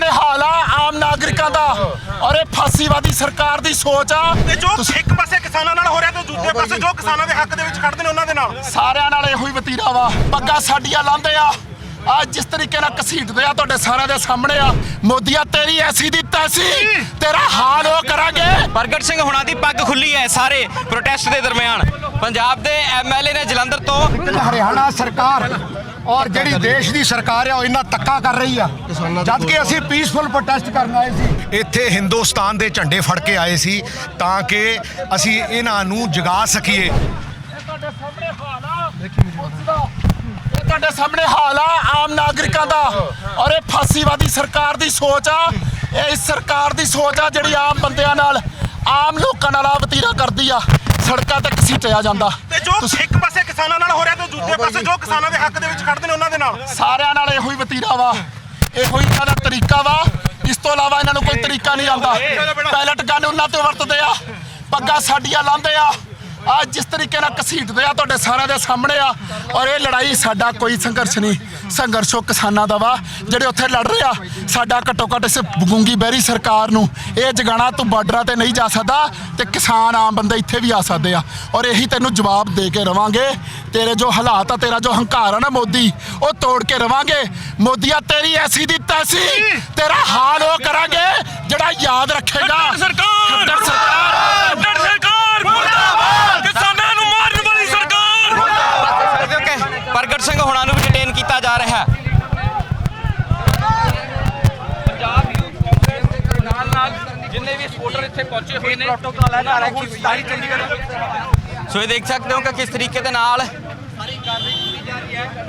ਨੇ ਹਾਲ ਆ ਆਮ ਨਾਗਰਿਕਾਂ ਦਾ। ਔਰ ਇਹ ਫਾਸੀਵਾਦੀ ਸਰਕਾਰ ਦੀ ਸੋਚ ਆ। ਤੇ ਜੋ ਇੱਕ ਪਾਸੇ ਕਿਸਾਨਾਂ ਨਾਲ ਹੋ ਰਿਹਾ ਤੇ ਦੂਜੇ ਪਾਸੇ ਜੋ। ਕਿਸਾਨਾਂ ਦੇ ਹੱਕ ਦੇ ਵਿੱਚ ਖੜਦੇ ਨੇ ਉਹਨਾਂ ਦੇ ਨਾਲ। ਸਾਰਿਆਂ ਨਾਲ ਇਹੋ ਹੀ ਵਤੀਰਾ ਵਾ। ਪੱਗਾਂ ਸਾਡੀਆਂ ਲਾਉਂਦੇ ਆ। ਆ ਜਿਸ ਤਰੀਕੇ ਨਾਲ ਘਸੀਟਦੇ ਆ ਤੁਹਾਡੇ ਸਾਰਿਆਂ ਦੇ ਸਾਹਮਣੇ ਆ। ਮੋਦੀਆ ਤੇਰੀ ਐਸੀ ਦੀ ਤੈਸੀ। ਤੇਰਾ ਹਾਲ ਉਹ ਕਰਾਂਗੇ। ਪ੍ਰਗਟ ਸਿੰਘ ਹੁਣਾਂ ਦੀ ਪੱਗ ਖੁੱਲੀ ਹੈ ਸਾਰੇ ਪ੍ਰੋਟੈਸਟ ਦੇ ਦਰਮਿਆਨ। ਪੰਜਾਬ ਦੇ ਐਮਐਲਏ ਨੇ ਜਲੰਧਰ ਤੋਂ ਹਰਿਆਣਾ ਸਰਕਾਰ ਔਰ ਜਿਹੜੀ ਦੇਸ਼ ਦੀ ਸਰਕਾਰ ਆ ਉਹ ਇੰਨਾ ਤੱਕਾ ਕਰ ਰਹੀ ਆ। ਜਦ ਕਿ ਅਸੀਂ ਪੀਸਫੁਲ ਪ੍ਰੋਟੈਸਟ ਕਰਨ ਆਏ ਸੀ। ਇੱਥੇ ਹਿੰਦੁਸਤਾਨ ਦੇ ਝੰਡੇ ਫੜ ਕੇ ਆਏ ਸੀ ਤਾਂ ਕਿ ਅਸੀਂ ਇਹਨਾਂ ਨੂੰ ਜਗਾ ਸਕੀਏ। ਤੁਹਾਡੇ ਸਾਹਮਣੇ ਹਾਲ ਆ। ਇਹ ਤੁਹਾਡੇ ਸਾਹਮਣੇ ਹਾਲ ਆ ਆਮ ਨਾਗਰਿਕਾਂ ਦਾ। ਔਰ ਇਹ ਫਾਸੀਵਾਦੀ ਸਰਕਾਰ ਦੀ ਸੋਚ ਆ। ਇਹ ਇਸ ਸਰਕਾਰ ਦੀ ਸੋਚ ਆ ਜਿਹੜੀ ਆਮ ਬੰਦਿਆਂ ਨਾਲ ਆਮ ਲੋਕਾਂ ਨਾਲ ਆ ਵਤੀਰਾ ਕਰਦੀ ਆ। ਸੜਕਾਂ ਤੇ ਘਸੀਟਿਆ ਜਾਂਦਾ। ਤੇ ਜੋ ਇੱਕ ਪਾਸੇ ਕਿਸਾਨਾਂ ਨਾਲ ਹੋ ਰਿਹਾ ਤੇ ਦੂਜੇ ਪਾਸੇ ਜੋ। ਕਿਸਾਨਾਂ ਦੇ ਹੱਕ ਦੇ ਵਿੱਚ ਖੜਦੇ ਨੇ ਉਹਨਾਂ ਦੇ ਨਾਲ। ਸਾਰਿਆਂ ਨਾਲ ਇਹੋ ਹੀ ਵਤੀਰਾ ਵਾ। ਇਹੋ ਹੀ ਇਹਨਾਂ ਦਾ ਤਰੀਕਾ ਵਾ। ਇਸ ਤੋਂ ਇਲਾਵਾ ਇਹਨਾਂ ਨੂੰ ਕੋਈ ਤਰੀਕਾ ਨਹੀਂ ਆਉਂਦਾ। ਪੈਲਟ ਗਨ ਉਹਨਾਂ ਤੇ ਵਰਤਦੇ ਆ। ਪੱਗਾਂ ਸਾਡੀਆਂ ਲਾਉਂਦੇ ਆ। ਆ ਜਿਸ ਤਰੀਕੇ ਨਾਲ ਘਸੀਟਦੇ ਆ ਤੁਹਾਡੇ ਸਾਰਿਆਂ ਦੇ ਸਾਹਮਣੇ ਆ। ਔਰ ਇਹ ਲੜਾਈ ਸਾਡਾ ਕੋਈ ਸੰਘਰਸ਼ ਨਹੀਂ ਸੰਘਰਸ਼ ਕਿਸਾਨਾਂ ਦਾ ਵਾ ਜਿਹੜੇ ਉੱਥੇ ਲੜ ਰਹੇ ਆ। ਸਾਡਾ ਘੱਟੋ ਘੱਟ ਇਸ ਗੂੰਗੀ ਬਹਿਰੀ ਸਰਕਾਰ ਨੂੰ ਇਹ ਜਗਾਣਾ ਤੂੰ ਬਾਰਡਰਾਂ ਤੇ ਨਹੀਂ ਜਾ ਸਕਦਾ ਤੇ ਕਿਸਾਨ ਆਮ ਬੰਦੇ ਇੱਥੇ ਵੀ ਆ ਸਕਦੇ ਆ। ਔਰ ਇਹੀ ਤੈਨੂੰ ਜਵਾਬ ਦੇ ਕੇ ਰਵਾਂਗੇ। ਤੇਰੇ ਜੋ ਹਾਲਾਤ ਆ ਤੇਰਾ ਜੋ ਹੰਕਾਰ ਆ ਨਾ ਮੋਦੀ ਉਹ ਤੋੜ ਕੇ ਰਵਾਂਗੇ। ਮੋਦੀਆ ਤੇਰੀ ਐਸੀ ਦੀ ਤੈਸੀ ਤੇਰਾ ਹਾਲ ਉਹ ਕਰਾਂਗੇ ਜਿਹੜਾ ਯਾਦ ਰੱਖੇਗਾ। ਸਰਕਾਰ! ਸਰਕਾਰ ਖੱਟਰ ਸਰਕਾਰ ਮੁਰਦਾਬਾਦ ਕਿਸਾਨਾਂ ਨੂੰ ਮਾਰਨ ਵਾਲੀ ਸਰਕਾਰ ਕਿਉਂਕਿ ਪ੍ਰਗਟ ਸਿੰਘ ਹੁਣਾਂ ਨੂੰ ਵੀ ਡਿਟੇਨ ਕੀਤਾ ਜਾ ਰਿਹਾ ਹੈ ਪੰਜਾਬ ਯੂਥ ਕਾਂਗਰਸ ਦੇ ਨਾਲ ਨਾਲ ਜਿੰਨੇ ਵੀ ਸਪੋਰਟਰ ਇੱਥੇ ਪਹੁੰਚੇ ਹੋਏ ਨੇ। ਪ੍ਰੋਟੋਕਾਲ ਹੈ ਨਾਲ ਸਾਰੀ ਚੰਡੀਗੜ੍ਹ ਸੋ ਇਹ ਦੇਖ ਸਕਦੇ ਹੋ ਕਿ ਕਿਸ ਤਰੀਕੇ ਦੇ ਨਾਲ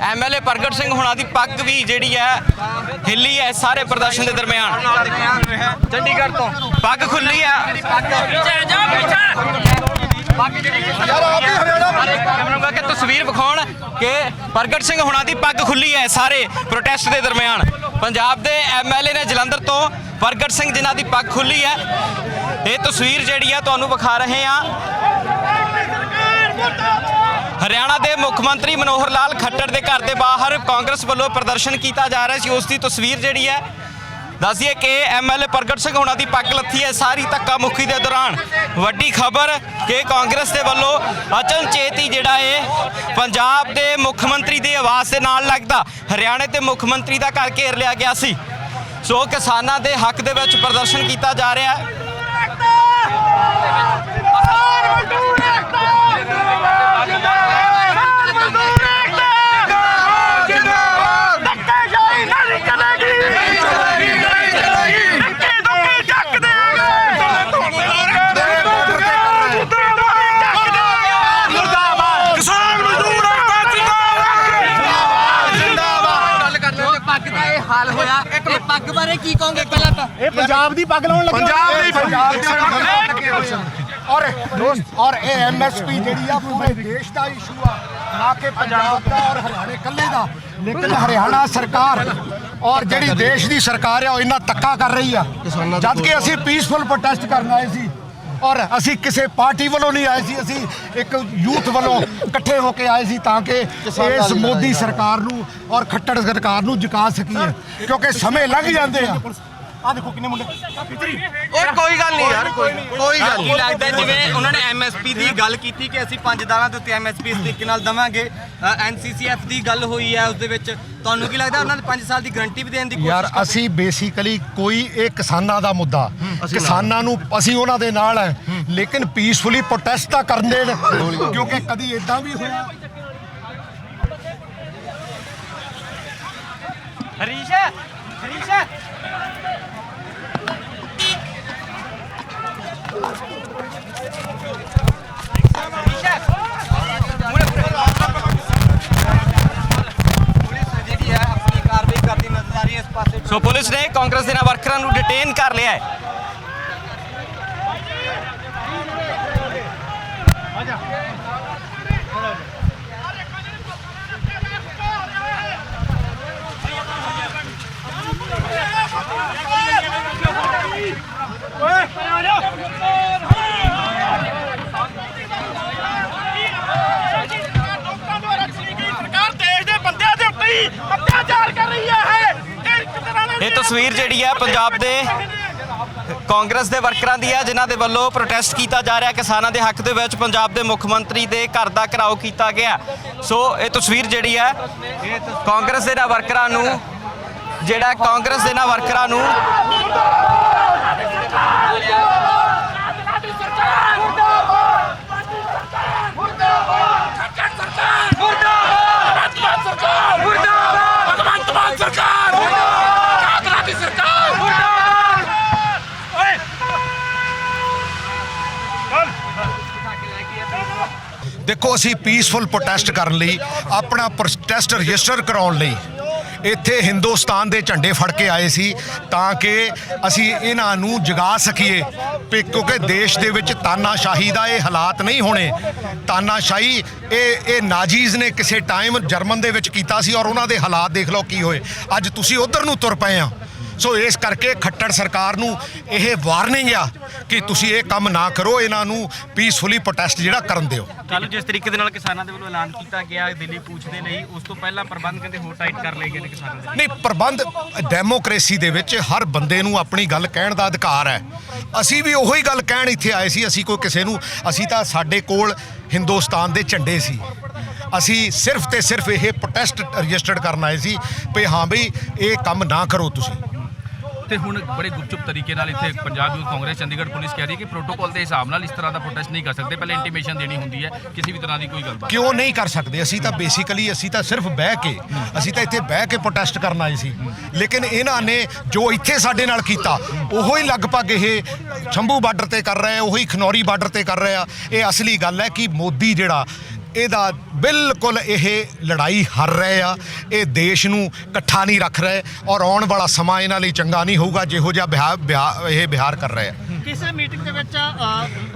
ਐਮਐਲਏ ਪ੍ਰਗਟ ਸਿੰਘ ਹੁਣਾਂ ਦੀ ਪੱਗ ਵੀ ਜਿਹੜੀ ਹੈ ਹਿੱਲੀ ਹੈ ਸਾਰੇ ਪ੍ਰਦਰਸ਼ਨ ਦੇ ਦਰਮਿਆਨ। ਚੰਡੀਗੜ੍ਹ ਤੋਂ। ਪੱਗ ਖੁੱਲੀ ਕਿ ਤਸਵੀਰ ਵਿਖਾਉਣ ਕਿ ਪ੍ਰਗਟ ਸਿੰਘ ਹੁਣਾਂ ਦੀ ਪੱਗ ਖੁੱਲੀ ਹੈ ਸਾਰੇ ਪ੍ਰੋਟੈਸਟ ਦੇ ਦਰਮਿਆਨ। ਪੰਜਾਬ ਦੇ ਐਮਐਲਏ ਨੇ ਜਲੰਧਰ ਤੋਂ ਪ੍ਰਗਟ ਸਿੰਘ ਜਿਨ੍ਹਾਂ ਦੀ ਪੱਗ ਖੁੱਲੀ ਹੈ ਇਹ ਤਸਵੀਰ ਜਿਹੜੀ ਹੈ ਤੁਹਾਨੂੰ ਵਿਖਾ ਰਹੇ ਹਾਂ। ਹਰਿਆਣਾ ਦੇ ਮੁੱਖ ਮੰਤਰੀ ਮਨੋਹਰ ਲਾਲ ਖੱਟੜ ਦੇ ਘਰ ਦੇ ਬਾਹਰ ਕਾਂਗਰਸ ਵੱਲੋਂ ਪ੍ਰਦਰਸ਼ਨ ਕੀਤਾ ਜਾ ਰਿਹਾ ਸੀ। ਉਸ ਦੀ ਤਸਵੀਰ ਜਿਹੜੀ ਹੈ ਦੱਸਦੀਏ ਕਿ ਐਮਐਲਏ ਪ੍ਰਗਟ ਸਿੰਘ ਹੋਣਾ ਦੀ ਪੱਗ ਲੱਥੀ ਹੈ ਸਾਰੀ ਧੱਕਾ ਮੁਖੀ ਦੇ ਦੌਰਾਨ। ਵੱਡੀ ਖਬਰ ਕਿ ਕਾਂਗਰਸ ਦੇ ਵੱਲੋਂ ਅਚਨਚੇਤ ਹੀ ਜਿਹੜਾ ਹੈ ਪੰਜਾਬ ਦੇ ਮੁੱਖ ਮੰਤਰੀ ਦੀ ਆਵਾਜ਼ ਦੇ ਨਾਲ ਲੱਗਦਾ। ਹਰਿਆਣੇ ਤੇ ਮੁੱਖ ਮੰਤਰੀ ਦਾ ਘਰ ਘੇਰ ਲਿਆ ਗਿਆ ਸੀ। ਸੋ ਕਿਸਾਨਾਂ ਦੇ ਹੱਕ ਦੇ ਵਿੱਚ ਪ੍ਰਦਰਸ਼ਨ ਕੀਤਾ ਜਾ ਰਿਹਾ ਹੈ। ਕਿਸਾਨ ਮਜ਼ਦੂਰ ਏਕਤਾ ਜਿੰਦਾਬਾਦ ਪੱਗ ਦਾ ਇਹ ਹਾਲ ਹੋਇਆ ਇਹ ਪੱਗ ਬਾਰੇ ਕੀ ਕਹੋਗੇ ਪਹਿਲਾਂ ਤਾਂ? ਇਹ ਪੰਜਾਬ ਦੀ ਪੱਗ ਲਾਉਣ ਲੱਗੇ ਪੰਜਾਬ ਦੀ ਪੰਜਾਬ ਔਰ ਦੋਸਤ ਔਰ ਇਹ ਐਮਐਸਪੀ ਜਿਹੜੀ ਆ ਪੂਰੇ ਦੇਸ਼ ਦਾ ਇਸ਼ੂ ਆ। ਨਾ ਕਿ ਪੰਜਾਬ ਦਾ ਔਰ ਹਰਿਆਣੇ ਕੱਲੇ ਦਾ ਲੇਕਿਨ ਹਰਿਆਣਾ ਸਰਕਾਰ ਔਰ ਜਿਹੜੀ ਦੇਸ਼ ਦੀ ਸਰਕਾਰ ਆ ਉਹ ਇੰਨਾ ਤੱਕਾ ਕਰ ਰਹੀ ਆ। ਜਦ ਕਿ ਅਸੀਂ ਪੀਸਫੁਲ ਪ੍ਰੋਟੈਸਟ ਕਰਨ ਆਏ ਸੀ। ਔਰ ਅਸੀਂ ਕਿਸੇ ਪਾਰਟੀ ਵੱਲੋਂ ਨਹੀਂ ਆਏ ਸੀ ਅਸੀਂ ਇੱਕ ਯੂਥ ਵੱਲੋਂ ਇਕੱਠੇ ਹੋ ਕੇ ਆਏ ਸੀ ਤਾਂ ਕਿ ਇਸ ਮੋਦੀ ਸਰਕਾਰ ਨੂੰ ਔਰ ਖੱਟੜ ਸਰਕਾਰ ਨੂੰ ਜਿਕਾ ਸਕੀਏ ਕਿਉਂਕਿ ਸਮੇਂ ਲੰਘ ਜਾਂਦੇ ਆ। ਆ ਦੇਖੋ ਕਿੰਨੇ ਮੁੰਡੇ। ਉਹ ਕੋਈ ਗੱਲ ਨਹੀਂ ਯਾਰ ਕੋਈ ਕੋਈ ਗੱਲ ਕੀ ਲੱਗਦਾ ਜਿਵੇਂ ਉਹਨਾਂ ਨੇ ਐਮਐਸਪੀ ਦੀ ਗੱਲ ਕੀਤੀ ਕਿ ਅਸੀਂ ਪੰਜ ਦਾਲਾਂ ਦੇ ਉੱਤੇ ਐਮਐਸਪੀ ਇਸ ਤਰੀਕੇ ਨਾਲ ਦਵਾਂਗੇ ਐਨਸੀਸੀਐਫ ਦੀ ਗੱਲ ਹੋਈ ਹੈ ਉਸ ਦੇ ਵਿੱਚ। ਤੁਹਾਨੂੰ ਕੀ ਲੱਗਦਾ ਉਹਨਾਂ ਨੇ 5 ਸਾਲ ਦੀ ਗਾਰੰਟੀ ਵੀ ਦੇਣ ਦੀ ਕੋਸ਼ਿਸ਼ ਯਾਰ ਅਸੀਂ ਬੇਸਿਕਲੀ ਕੋਈ ਇਹ ਕਿਸਾਨਾਂ ਦਾ ਮੁੱਦਾ। ਕਿਸਾਨਾਂ ਨੂੰ ਅਸੀਂ ਉਹਨਾਂ ਦੇ ਨਾਲ ਹੈ। ਲੇਕਿਨ ਪੀਸਫੁਲੀ ਪ੍ਰੋਟੈਸਟ ਤਾਂ ਕਰਨ ਦੇਣ ਕਿਉਂਕਿ ਕਦੀ ਇਦਾਂ ਵੀ ਹੋਇਆ। ਹਰੀਸ਼ ਹਰੀਸ਼ ਜਿਹੜੀ ਹੈ ਆਪਣੀ ਕਾਰਵਾਈ ਕਰਦੀ ਨਜ਼ਰ ਆ ਰਹੀ ਹੈ ਇਸ ਪਾਸੇ ਸੋ ਪੁਲਿਸ ਨੇ ਕਾਂਗਰਸ ਦੇ ਵਰਕਰਾਂ ਨੂੰ ਡਿਟੇਨ ਕਰ ਲਿਆ ਹੈ। ਸਰਕਾਰ ਦੇਸ਼ ਦੇ ਬੰਦਿਆਂ ਦੇ ਉੱਤੇ ਹੀ ਅਤਿਆਚਾਰ ਕਰ ਰਹੀ ਹੈ ਇਹ ਇੱਕ ਤਰ੍ਹਾਂ ਨਾਲ ਇਹ ਤਸਵੀਰ ਜਿਹੜੀ ਹੈ ਪੰਜਾਬ ਦੇ ਕਾਂਗਰਸ ਦੇ ਵਰਕਰਾਂ ਦੀ ਹੈ, ਜਿਨ੍ਹਾਂ ਦੇ ਵੱਲੋਂ ਪ੍ਰੋਟੈਸਟ ਕੀਤਾ ਜਾ ਰਿਹਾ ਕਿਸਾਨਾਂ ਦੇ ਹੱਕ ਦੇ ਵਿੱਚ ਪੰਜਾਬ ਦੇ ਮੁੱਖ ਮੰਤਰੀ ਦੇ ਘਰ ਦਾ ਘਰਾਓ ਕੀਤਾ ਗਿਆ ਸੋ ਇਹ ਤਸਵੀਰ ਜਿਹੜੀ ਹੈ, ਕਾਂਗਰਸ ਦੇ ਨਾ ਵਰਕਰਾਂ ਨੂੰ, ਜਿਹੜਾ ਕਾਂਗਰਸ ਦੇ ਨਾ ਵਰਕਰਾਂ ਨੂੰ ਭਗਵੰਤ ਮਾਨ ਸਰਕਾਰ ਮੁਰਦਾਬਾਦ ਕਾਂਗਰਸ ਦੀ ਸਰਕਾਰ ਮੁਰਦਾਬਾਦ ਓਏ ਦੇਖੋ, ਅਸੀਂ ਪੀਸਫੁਲ ਪ੍ਰੋਟੈਸਟ ਕਰਨ ਲਈ, ਆਪਣਾ ਪ੍ਰੋਟੈਸਟ ਰਜਿਸਟਰ ਕਰਾਉਣ ਲਈ ਇੱਥੇ ਹਿੰਦੁਸਤਾਨ ਦੇ ਝੰਡੇ ਫੜ ਕੇ ਆਏ ਸੀ ਤਾਂ ਕਿ ਅਸੀਂ ਇਹਨਾਂ ਨੂੰ ਜਗਾ ਸਕੀਏ ਕਿਉਂਕਿ ਦੇਸ਼ ਦੇ ਵਿੱਚ ਤਾਨਾਸ਼ਾਹੀ ਦਾ ਇਹ ਹਾਲਾਤ ਨਹੀਂ ਹੋਣੇ। ਤਾਨਾਸ਼ਾਹੀ ਇਹ ਇਹ ਨਾਜ਼ੀਜ਼ ਨੇ ਕਿਸੇ ਟਾਈਮ ਜਰਮਨ ਦੇ ਵਿੱਚ ਕੀਤਾ ਸੀ ਔਰ ਉਹਨਾਂ ਦੇ ਹਾਲਾਤ ਦੇਖ ਲਓ ਕੀ ਹੋਏ। ਅੱਜ ਤੁਸੀਂ ਉਧਰ ਨੂੰ ਤੁਰ ਪਏ ਆ। ਸੋ ਇਸ ਕਰਕੇ ਖੱਟੜ ਸਰਕਾਰ ਨੂੰ ਇਹ ਵਾਰਨਿੰਗ ਆ ਕਿ ਤੁਸੀਂ ਇਹ ਕੰਮ ਨਾ ਕਰੋ ਇਹਨਾਂ ਨੂੰ ਪੀਸਫੁਲੀ ਪ੍ਰੋਟੈਸਟ ਜਿਹੜਾ ਕਰਨ ਦਿਓ। ਕੱਲ ਜਿਸ ਤਰੀਕੇ ਦੇ ਨਾਲ ਕਿਸਾਨਾਂ ਦੇ ਵੱਲੋਂ ਐਲਾਨ ਕੀਤਾ ਗਿਆ ਦਿੱਲੀ ਕੂਚ ਦੇ ਲਈ ਉਸ ਤੋਂ ਪਹਿਲਾਂ ਪ੍ਰਬੰਧ ਕਹਿੰਦੇ ਹੋਰ ਟਾਈਟ ਕਰ ਲਏ ਗਏ ਨੇ ਕਿਸਾਨਾਂ ਦੇ। ਨਹੀਂ ਪ੍ਰਬੰਧ ਡੈਮੋਕ੍ਰੇਸੀ ਦੇ ਵਿੱਚ ਹਰ ਬੰਦੇ ਨੂੰ ਆਪਣੀ ਗੱਲ ਕਹਿਣ ਦਾ ਅਧਿਕਾਰ ਹੈ। ਅਸੀਂ ਵੀ ਉਹੀ ਗੱਲ ਕਹਿਣ ਇੱਥੇ ਆਏ ਸੀ ਅਸੀਂ ਕੋਈ ਕਿਸੇ ਨੂੰ ਅਸੀਂ ਤਾਂ ਸਾਡੇ ਕੋਲ ਹਿੰਦੁਸਤਾਨ ਦੇ ਝੰਡੇ ਸੀ। ਅਸੀਂ ਸਿਰਫ ਤੇ ਸਿਰਫ ਇਹ ਪ੍ਰੋਟੈਸਟ ਰਜਿਸਟਰਡ ਕਰਨ ਆਏ ਸੀ ਵੀ ਹਾਂ ਬਈ ਇਹ ਕੰਮ ਨਾ ਕਰੋ ਤੁਸੀਂ। ਤੇ ਹੁਣ ਬੜੇ ਗੁਪਚੁਪ ਤਰੀਕੇ ਨਾਲ ਇੱਥੇ ਪੰਜਾਬ ਯੂਥ ਕਾਂਗਰਸ ਚੰਡੀਗੜ੍ਹ ਪੁਲਿਸ ਕਹਿ ਰਹੀ ਹੈ ਕਿ ਪ੍ਰੋਟੋਕਾਲ ਦੇ ਹਿਸਾਬ ਨਾਲ ਇਸ ਤਰ੍ਹਾਂ ਦਾ ਪ੍ਰੋਟੈਸਟ ਨਹੀਂ ਕਰ ਸਕਦੇ। ਪਹਿਲੇ ਇੰਟੀਮੇਸ਼ਨ ਦੇਣੀ ਹੁੰਦੀ ਹੈ, ਕਿਸੇ ਵੀ ਤਰ੍ਹਾਂ ਦੀ ਕੋਈ ਗੱਲਬਾਤ। ਕਿਉਂ ਨਹੀਂ ਕਰ ਸਕਦੇ? ਅਸੀਂ ਤਾਂ ਬੇਸਿਕਲੀ ਅਸੀਂ ਤਾਂ ਸਿਰਫ ਬਹਿ ਕੇ, ਅਸੀਂ ਤਾਂ ਇੱਥੇ ਬਹਿ ਕੇ ਪ੍ਰੋਟੈਸਟ ਕਰਨ ਆਏ ਸੀ। ਲੇਕਿਨ ਇਹਨਾਂ ਨੇ ਜੋ ਇੱਥੇ ਸਾਡੇ ਨਾਲ ਕੀਤਾ, ਉਹੋ ਹੀ ਲਗਭਗ ਇਹ ਸ਼ੰਭੂ ਬਾਰਡਰ ਤੇ ਕਰ ਰਹੇ ਆ, ਉਹੀ ਖਨੌਰੀ ਬਾਰਡਰ ਤੇ ਕਰ ਰਹੇ ਆ। ਇਹ ਅਸਲੀ ਗੱਲ ਹੈ ਕਿ ਮੋਦੀ ਜਿਹੜਾ ਇਹਦਾ ਬਿਲਕੁਲ ਇਹ ਲੜਾਈ ਹਾਰ ਰਹੇ ਆ ਇਹ ਦੇਸ਼ ਨੂੰ ਇਕੱਠਾ ਨਹੀਂ ਰੱਖ ਰਹੇ ਔਰ ਆਉਣ ਵਾਲਾ ਸਮਾਂ ਇਹਨਾਂ ਲਈ ਚੰਗਾ ਨਹੀਂ ਹੋਊਗਾ ਜਿਹੋ ਜਿਹਾ ਬਿਹਾਰ ਇਹ ਬਿਹਾਰ ਕਰ ਰਹੇ ਆ। ਕਿਸੇ ਮੀਟਿੰਗ ਦੇ ਵਿੱਚ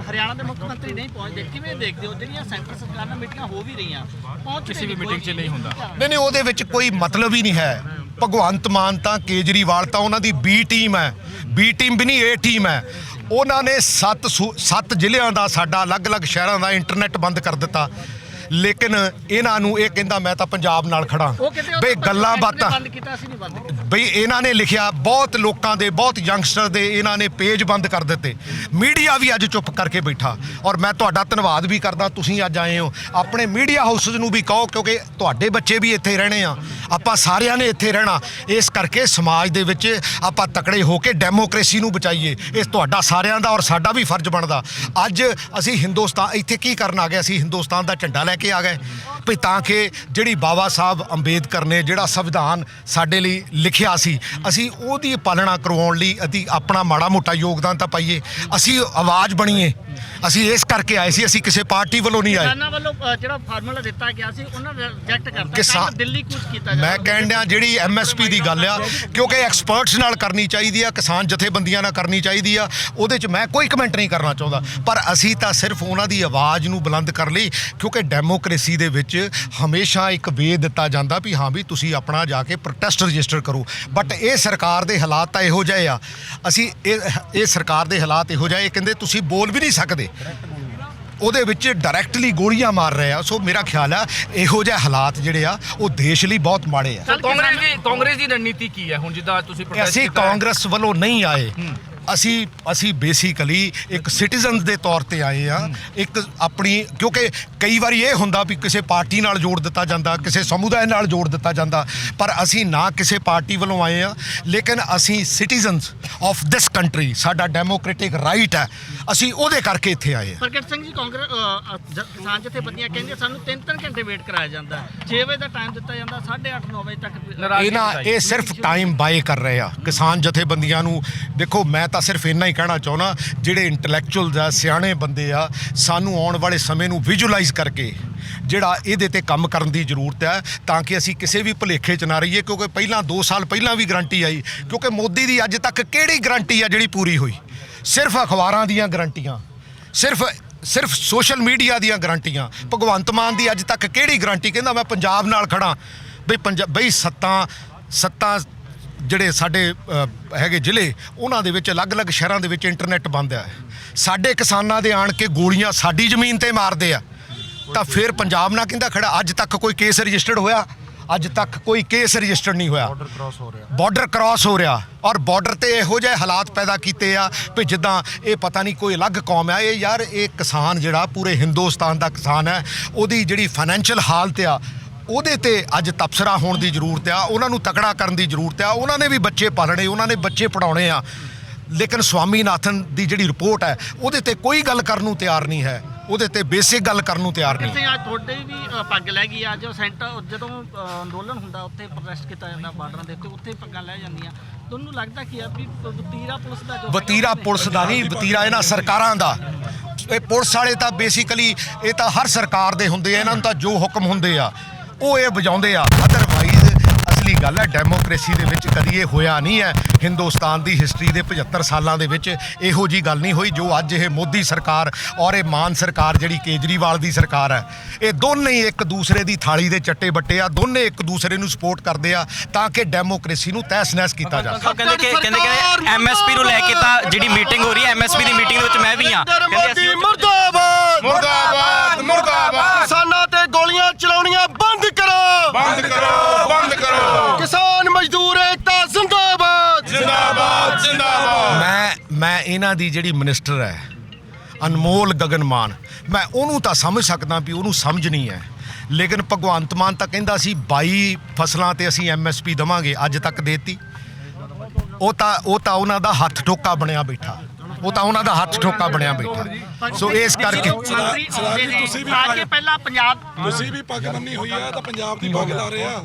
ਹਰਿਆਣਾ ਦੇ ਮੁੱਖ ਮੰਤਰੀ ਨਹੀਂ ਪਹੁੰਚਦੇ ਕਿਵੇਂ ਦੇਖਦੇ ਹੋ? ਜਿਹੜੀਆਂ ਸੈਂਟਰ ਸਰਕਾਰ ਨਾਲ ਮੀਟਿੰਗਾਂ ਹੋ ਵੀ ਰਹੀਆਂ ਪਹੁੰਚ ਕਿਸੇ ਵੀ ਮੀਟਿੰਗ 'ਚ ਨਹੀਂ ਹੁੰਦਾ। ਨਹੀਂ ਨਹੀਂ ਉਹਦੇ ਵਿੱਚ ਕੋਈ ਮਤਲਬ ਹੀ ਨਹੀਂ ਹੈ। ਭਗਵੰਤ ਮਾਨ ਤਾਂ ਕੇਜਰੀਵਾਲ ਤਾਂ ਉਹਨਾਂ ਦੀ ਬੀ ਟੀਮ ਹੈ। ਬੀ ਟੀਮ ਵੀ ਨਹੀਂ ਏ ਟੀਮ ਹੈ। ਉਹਨਾਂ ਨੇ ਸੱਤ ਸੂ- ਸੱਤ ਜ਼ਿਲ੍ਹਿਆਂ ਦਾ ਸਾਡਾ ਅਲੱਗ-ਅਲੱਗ ਸ਼ਹਿਰਾਂ ਦਾ ਇੰਟਰਨੈਟ ਬੰਦ ਕਰ ਦਿੱਤਾ। ਲੇਕਿਨ ਇਹਨਾਂ ਨੂੰ ਇਹ ਕਹਿੰਦਾ ਮੈਂ ਤਾਂ ਪੰਜਾਬ ਨਾਲ ਖੜਾ ਬਈ ਗੱਲਾਂ ਬਾਤਾਂ ਬਈ ਇਹਨਾਂ ਨੇ ਲਿਖਿਆ ਬਹੁਤ ਲੋਕਾਂ ਦੇ ਬਹੁਤ ਯੰਗਸਟਰ ਦੇ ਇਹਨਾਂ ਨੇ ਪੇਜ ਬੰਦ ਕਰ ਦਿੱਤੇ। ਮੀਡੀਆ ਵੀ ਅੱਜ ਚੁੱਪ ਕਰਕੇ ਬੈਠਾ। ਔਰ ਮੈਂ ਤੁਹਾਡਾ ਧੰਨਵਾਦ ਵੀ ਕਰਦਾ ਤੁਸੀਂ ਅੱਜ ਆਏ ਹੋ। ਆਪਣੇ ਮੀਡੀਆ ਹਾਊਸਸ ਨੂੰ ਵੀ ਕਹੋ ਕਿਉਂਕਿ ਤੁਹਾਡੇ ਬੱਚੇ ਵੀ ਇੱਥੇ ਰਹਿਣੇ ਆ। ਆਪਾਂ ਸਾਰਿਆਂ ਨੇ ਇੱਥੇ ਰਹਿਣਾ। ਇਸ ਕਰਕੇ ਸਮਾਜ ਦੇ ਵਿੱਚ ਆਪਾਂ ਤਕੜੇ ਹੋ ਕੇ ਡੈਮੋਕ੍ਰੇਸੀ ਨੂੰ ਬਚਾਈਏ। ਇਹ ਤੁਹਾਡਾ ਸਾਰਿਆਂ ਦਾ ਔਰ ਸਾਡਾ ਵੀ ਫਰਜ਼ ਬਣਦਾ। ਅੱਜ ਅਸੀਂ ਹਿੰਦੁਸਤਾਨ, ਇੱਥੇ ਕੀ ਕਰਨ ਆ ਗਏ? ਅਸੀਂ ਹਿੰਦੁਸਤਾਨ ਦਾ ਝੰਡਾ ਲੈ ਕੇ ਆ ਗਏ। ਵੀ ਤਾਂ ਕਿ ਜਿਹੜੀ ਬਾਬਾ ਸਾਹਿਬ ਅੰਬੇਦਕਰ ਨੇ ਜਿਹੜਾ ਸੰਵਿਧਾਨ ਸਾਡੇ ਲਈ ਲਿਖਿਆ ਸੀ, ਅਸੀਂ ਉਹਦੀ ਪਾਲਣਾ ਕਰਵਾਉਣ ਲਈ ਅਸੀਂ ਆਪਣਾ ਮਾੜਾ ਮੋਟਾ ਯੋਗਦਾਨ ਤਾਂ ਪਾਈਏ। ਅਸੀਂ ਆਵਾਜ਼ ਬਣੀਏ। ਅਸੀਂ ਇਸ ਕਰਕੇ ਆਏ ਸੀ ਅਸੀਂ ਕਿਸੇ ਪਾਰਟੀ ਵੱਲੋਂ ਨਹੀਂ ਆਏ। ਕਿਸਾਨਾਂ ਵੱਲੋਂ ਅ, ਜਿਹੜਾ ਫਾਰਮੂਲਾ ਦਿੱਤਾ ਗਿਆ ਸੀ ਉਹਨਾਂ ਨੇ ਰਿਜੈਕਟ ਕਰਤਾ। ਕਿਸਾਨ- ਕੱਲ੍ਹ ਦਿੱਲੀ ਕੁਝ ਕੀਤਾ ਜਾ ਮੈਂ ਕਹਿਣ ਡਿਆ ਜਿਹੜੀ ਐਮਐਸਪੀ ਦੀ ਗੱਲ ਆ ਕਿਉਂਕਿ ਐਕਸਪਰਟਸ ਨਾਲ ਕਰਨੀ ਚਾਹੀਦੀ ਆ ਕਿਸਾਨ ਜਥੇਬੰਦੀਆਂ ਨਾਲ ਕਰਨੀ ਚਾਹੀਦੀ ਆ ਉਹਦੇ 'ਚ ਮੈਂ ਕੋਈ ਕਮੈਂਟ ਨਹੀਂ ਕਰਨਾ ਚਾਹੁੰਦਾ। ਪਰ ਅਸੀਂ ਤਾਂ ਸਿਰਫ ਉਹਨਾਂ ਦੀ ਆਵਾਜ਼ ਨੂੰ ਬੁਲੰਦ ਕਰ ਲਈ ਕਿਉਂਕਿ ਡੈਮੋਕ੍ਰੇਸੀ ਦੇ ਵਿੱਚ ਹਮੇਸ਼ਾ ਇੱਕ ਵੇ ਦਿੱਤਾ ਜਾਂਦਾ ਵੀ ਹਾਂ ਵੀ ਤੁਸੀਂ ਆਪਣਾ ਜਾ ਕੇ ਪ੍ਰੋਟੈਸਟ ਰਜਿਸਟਰ ਕਰੋ। ਬਟ ਇਹ ਸਰਕਾਰ ਦੇ ਹਾਲਾਤ ਤਾਂ ਇਹੋ ਜਿਹੇ ਆ। ਅਸੀਂ ਇਹ ਇਹ ਸਰਕਾਰ ਦੇ ਹਾਲਾਤ ਇਹੋ ਜਿਹੇ ਇਹ ਕਹਿੰਦੇ ਤੁਸੀਂ ਬੋਲ ਵੀ ਨਹੀਂ ਸਕਦੇ। ਉਹਦੇ ਵਿੱਚ ਡਾਇਰੈਕਟਲੀ ਗੋਲੀਆਂ ਮਾਰ ਰਹੇ ਆ। ਸੋ ਮੇਰਾ ਖਿਆਲ ਆ ਇਹੋ ਜਿਹੇ ਹਾਲਾਤ ਜਿਹੜੇ ਆ ਉਹ ਦੇਸ਼ ਲਈ ਬਹੁਤ ਮਾੜੇ ਆ। ਕਾਂਗਰਸ ਦੀ ਕਾਂਗਰਸ ਦੀ ਰਣਨੀਤੀ ਕੀ ਹੈ? ਹੁਣ ਜਿੱਦਾਂ ਤੁਸੀਂ protest ਅਸੀਂ ਕੀਤਾ ਹੈ। ਕਾਂਗਰਸ ਵੱਲੋਂ ਨਹੀਂ ਆਏ। ਅਸੀਂ ਅਸੀਂ ਬੇਸਿਕਲੀ ਇੱਕ ਸਿਟੀਜ਼ਨਸ ਦੇ ਤੌਰ ਤੇ ਆਏ ਆ। ਇੱਕ ਆਪਣੀ ਕਿਉਂਕਿ ਕਈ ਵਾਰੀ ਇਹ ਹੁੰਦਾ ਵੀ ਕਿਸੇ ਪਾਰਟੀ ਨਾਲ ਜੋੜ ਦਿੱਤਾ ਜਾਂਦਾ ਕਿਸੇ ਸਮੁਦਾਇ ਨਾਲ ਜੋੜ ਦਿੱਤਾ ਜਾਂਦਾ ਪਰ ਅਸੀਂ ਨਾ ਕਿਸੇ ਪਾਰਟੀ ਵੱਲੋਂ ਆਏ ਆ। ਲੇਕਿਨ ਅਸੀਂ ਸਿਟੀਜ਼ਨਸ ਆਫ ਦਿਸ ਕੰਟਰੀ ਸਾਡਾ ਡੈਮੋਕ੍ਰੈਟਿਕ ਰਾਈਟ ਹੈ। ਅਸੀਂ ਉਹਦੇ ਕਰਕੇ ਇੱਥੇ ਆਏ ਆ। ਪ੍ਰਗਟ ਸਿੰਘ ਜੀ ਕਾਂਗਰਸ ਕਿਸਾਨ ਜਥੇਬੰਦੀਆਂ ਕਹਿੰਦੇ ਸਾਨੂੰ 3-3 ਘੰਟੇ ਵੇਟ ਕਰਾਇਆ ਜਾਂਦਾ 6 ਵਜੇ ਦਾ ਟਾਈਮ ਦਿੱਤਾ ਜਾਂਦਾ 8:30 9 ਵਜੇ ਤੱਕ ਇਹ ਨਾ। ਇਹ ਸਿਰਫ ਟਾਈਮ ਬਾਏ ਕਰ ਰਹੇ ਆ। ਕਿਸਾਨ ਜਥੇਬੰਦੀਆਂ ਨੂੰ ਦੇਖੋ ਮੈਂ ਤਾਂ ਸਿਰਫ ਇੰਨਾ ਹੀ ਕਹਿਣਾ ਚਾਹੁੰਦਾ, ਜਿਹੜੇ ਇੰਟੈਲੈਕਚੁਅਲਸ ਆ, ਸਿਆਣੇ ਬੰਦੇ ਆ, ਸਾਨੂੰ ਆਉਣ ਵਾਲੇ ਸਮੇਂ ਨੂੰ ਵਿਜ਼ੂਅਲਾਈਜ਼ ਕਰਕੇ ਜਿਹੜਾ ਇਹਦੇ ਤੇ ਕੰਮ ਕਰਨ ਦੀ ਜ਼ਰੂਰਤ ਹੈ ਤਾਂ ਕਿ ਅਸੀਂ ਕਿਸੇ ਵੀ ਭੁਲੇਖੇ 'ਚ ਨਾ ਰਹੀਏ, ਕਿਉਂਕਿ ਪਹਿਲਾਂ 2 ਸਾਲ ਪਹਿਲਾਂ ਵੀ ਗਰੰਟੀ ਆਈ, ਕਿਉਂਕਿ ਮੋਦੀ ਦੀ ਅੱਜ ਤੱਕ ਕਿਹੜੀ ਗਰੰਟੀ ਆ ਜਿਹੜੀ ਪੂਰੀ ਹੋਈ? ਸਿਰਫ ਅਖਬਾਰਾਂ ਦੀਆਂ ਗਰੰਟੀਆਂ ਸਿਰਫ ਸਿਰਫ ਸੋਸ਼ਲ ਮੀਡੀਆ ਦੀਆਂ ਗਰੰਟੀਆਂ ਭਗਵੰਤ ਮਾਨ ਦੀ ਅੱਜ ਤੱਕ ਕਿਹੜੀ ਗਰੰਟੀ ਕਹਿੰਦਾ ਮੈਂ ਪੰਜਾਬ ਨਾਲ ਖੜਾ ਬਈ ਪੰਜਾਬ ਬਈ ਸੱਤਾਂ ਸੱਤਾਂ ਜਿਹੜੇ ਸਾਡੇ ਹੈਗੇ ਜ਼ਿਲ੍ਹੇ ਉਹਨਾਂ ਦੇ ਵਿੱਚ ਅਲੱਗ-ਅਲੱਗ ਸ਼ਹਿਰਾਂ ਦੇ ਵਿੱਚ ਇੰਟਰਨੈਟ ਬੰਦ ਹੈ ਸਾਡੇ ਕਿਸਾਨਾਂ ਦੇ ਆਣ ਕੇ ਗੋਲੀਆਂ ਸਾਡੀ ਜ਼ਮੀਨ ਤੇ ਮਾਰਦੇ ਆ। ਤਾਂ ਫਿਰ ਪੰਜਾਬ ਨਾਲ ਕਹਿੰਦਾ ਖੜਾ? ਅੱਜ ਤੱਕ ਕੋਈ ਕੇਸ ਰਜਿਸਟਰਡ ਹੋਇਆ? ਅੱਜ ਤੱਕ ਕੋਈ ਕੇਸ ਰਜਿਸਟਰ ਨਹੀਂ ਹੋਇਆ। ਬਾਰਡਰ ਕ੍ਰਾਸ ਹੋ ਰਿਹਾ। ਬਾਰਡਰ ਕ੍ਰਾਸ ਹੋ ਰਿਹਾ। ਔਰ ਬਾਰਡਰ ਤੇ ਇਹੋ ਜਿਹੇ ਹਾਲਾਤ ਪੈਦਾ ਕੀਤੇ ਆ ਵੀ ਜਿੱਦਾਂ ਇਹ ਪਤਾ ਨਹੀਂ ਕੋਈ ਅਲੱਗ ਕੌਮ ਆ। ਇਹ ਯਾਰ ਇਹ ਕਿਸਾਨ ਜਿਹੜਾ ਪੂਰੇ ਹਿੰਦੁਸਤਾਨ ਦਾ ਕਿਸਾਨ ਹੈ ਉਹਦੀ ਜਿਹੜੀ ਫਾਈਨੈਂਸ਼ੀਅਲ ਹਾਲਤ ਆ ਉਹਦੇ ਤੇ ਅੱਜ ਤਬਸਰਾ ਹੋਣ ਦੀ ਜ਼ਰੂਰਤ ਆ ਉਹਨਾਂ ਨੂੰ ਤਕੜਾ ਕਰਨ ਦੀ ਜ਼ਰੂਰਤ ਆ ਉਹਨਾਂ ਨੇ ਵੀ ਬੱਚੇ ਪਾਲਣੇ ਉਹਨਾਂ ਨੇ ਬੱਚੇ ਪੜਾਉਣੇ ਆ। ਲੇਕਿਨ ਸਵਾਮੀਨਾਥਨ ਦੀ ਜਿਹੜੀ ਰਿਪੋਰਟ ਹੈ ਉਹਦੇ ਤੇ ਕੋਈ ਗੱਲ ਕਰਨ ਨੂੰ ਤਿਆਰ ਨਹੀਂ ਹੈ ਉਹਦੇ ਤੇ ਬੇਸਿਕ ਗੱਲ ਕਰਨ ਨੂੰ ਤਿਆਰ ਨਹੀਂ। ਕਿਸੇ ਅੱਜ ਤੁਹਾਡੇ ਵੀ ਪੱਗ ਲੈ ਗਈ ਅੱਜ ਸੈਂਟਰ ਜਦੋਂ ਅੰਦੋਲਨ ਹੁੰਦਾ ਉੱਥੇ ਪ੍ਰੋਟੈਸਟ ਕੀਤਾ ਜਾਂਦਾ ਬਾਰਡਰਾਂ ਦੇ ਉੱਤੇ ਉੱਥੇ ਪੱਗਾਂ ਲੈ ਜਾਂਦੀਆਂ। ਤੁਹਾਨੂੰ ਲੱਗਦਾ ਕੀ ਆ ਵੀ ਵਤੀਰਾ ਪੁਲਿਸ ਦਾ ਜੋ ਵਤੀਰਾ ਪੁਲਿਸ ਦਾ ਨਹੀਂ ਵਤੀਰਾ ਇਹਨਾਂ ਸਰਕਾਰਾਂ ਦਾ। ਇਹ ਪੁਲਿਸ ਵਾਲੇ ਤਾਂ ਬੇਸਿਕਲੀ ਇਹ ਤਾਂ ਹਰ ਸਰਕਾਰ ਦੇ ਹੁੰਦੇ ਆ ਇਹਨਾਂ ਨੂੰ ਤਾਂ ਜੋ ਹੁਕਮ ਹੁੰਦੇ ਆ। ਉਹ ਇਹ ਵਜਾਉਂਦੇ ਆ ਅਦਰਵਾਈਜ਼ ਅਸਲੀ ਗੱਲ ਹੈ ਡੈਮੋਕ੍ਰੇਸੀ ਦੇ ਵਿੱਚ ਕਦੀ ਇਹ ਹੋਇਆ ਨਹੀਂ ਹੈ। ਹਿੰਦੁਸਤਾਨ ਦੀ ਹਿਸਟਰੀ ਦੇ 75 ਸਾਲਾਂ ਦੇ ਵਿੱਚ ਇਹੋ ਜੀ ਗੱਲ ਨਹੀਂ ਹੋਈ ਜੋ ਅੱਜ ਇਹ ਮੋਦੀ ਸਰਕਾਰ ਔਰ ਇਹ ਮਾਨ ਸਰਕਾਰ ਜਿਹੜੀ ਕੇਜਰੀਵਾਲ ਦੀ ਸਰਕਾਰ ਹੈ। ਇਹ ਦੋਨੇ ਹੀ ਇੱਕ ਦੂਸਰੇ ਦੀ ਥਾਲੀ ਦੇ ਚੱਟੇ ਬੱਟੇ ਆ ਦੋਨੇ ਇੱਕ ਦੂਸਰੇ ਨੂੰ ਸਪੋਰਟ ਕਰਦੇ ਆ ਤਾਂ ਕਿ ਡੈਮੋਕ੍ਰੇਸੀ ਨੂੰ ਤਹਿਸ ਨਹਿਸ ਕੀਤਾ ਜਾ ਸਕੇ। ਕਹਿੰਦੇ ਕਿ ਕਹਿੰਦੇ ਕਿ ਐਮਐਸਪੀ ਨੂੰ ਲੈ ਕੇ ਤਾਂ ਜਿਹੜੀ ਮੀਟਿੰਗ ਹੋ ਰਹੀ ਹੈ ਐਮਐਸਪੀ ਦੀ ਮੀਟਿੰਗ ਦੇ ਵਿੱਚ ਮੈਂ ਵੀ ਆ ਕਹਿੰਦੇ ਅਸੀਂ ਮੁਰਦਾਬਾਦ! ਮੁਰਦਾਬਾਦ ਕਿਸਾਨਾਂ ਤੇ ਗੋਲੀਆਂ ਚਲਾਉਣੀਆਂ ਬੰਦ ਕਰੋ ਬੰਦ ਕਰੋ ਬੰਦ ਕਰੋ ਕਿਸਾਨ ਮਜ਼ਦੂਰ ਏਕਤਾ ਜ਼ਿੰਦਾਬਾਦ ਜਿੰਦਾਬਾਦ। ਮੈਂ ਮੈਂ ਇਹਨਾਂ ਦੀ ਜਿਹੜੀ ਮਿਨਿਸਟਰ ਹੈ ਅਨਮੋਲ ਗਗਨਮਾਨ ਮੈਂ ਉਹਨੂੰ ਤਾਂ ਸਮਝ ਸਕਦਾ ਵੀ ਉਹਨੂੰ ਸਮਝ ਨਹੀਂ ਹੈ। ਲੇਕਿਨ ਭਗਵੰਤ ਮਾਨ ਤਾਂ ਕਹਿੰਦਾ ਸੀ 22 ਫਸਲਾਂ ਤੇ ਅਸੀਂ ਐਮਐਸਪੀ ਦਵਾਂਗੇ ਅੱਜ ਤੱਕ ਦੇਤੀ। ਉਹ ਤਾਂ ਉਹ ਤਾਂ ਉਹਨਾਂ ਦਾ ਹੱਥ ਠੋਕਾ ਬਣਿਆ ਬੈਠਾ। ਉਹ ਤਾਂ ਉਹਨਾਂ ਦਾ ਹੱਥ ਠੋਕਾ ਬਣਿਆ ਬੈਠਾ। ਸੋ ਇਸ ਕਰਕੇ ਆ ਕੇ ਪਹਿਲਾਂ ਪੰਜਾਬ ਤੁਸੀਂ ਵੀ ਪੱਗ ਬੰਨੀ ਹੋਈ ਹੈ ਤਾਂ ਪੰਜਾਬ ਦੀ ਪੱਗ ਲਾ ਰਹੇ ਆ।